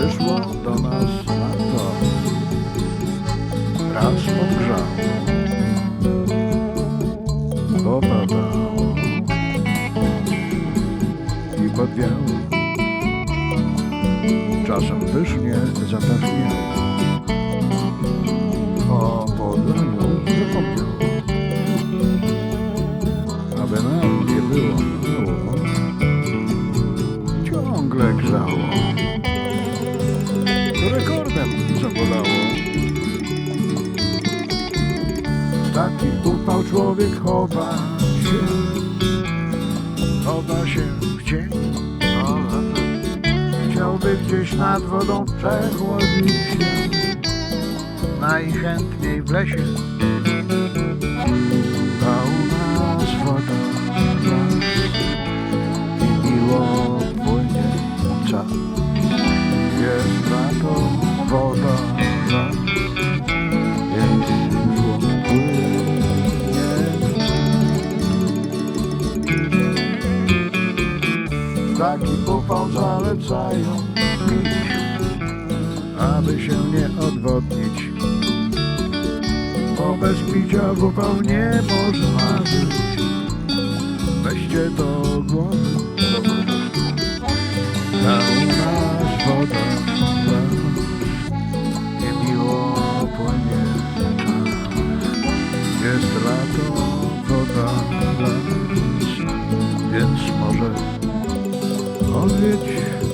przyszło do nas na to. Raz podgrzało, popadało i podwiało. Czasem pysznie zapachniało. O podlaniu zapomniał. Taki upał człowiek chowa się, chowa się w cień. Chciałby gdzieś nad wodą przechłodzić się, najchętniej w lesie. A u nas woda i miło płynie czas. Jest na to ptaki popałzale czają, aby się nie odwodnić. Bo bez picia w upał nie można żyć. Weźcie to głowy. Ta u nas woda nie miło płynie. Jest lato, woda dla więc może knowledge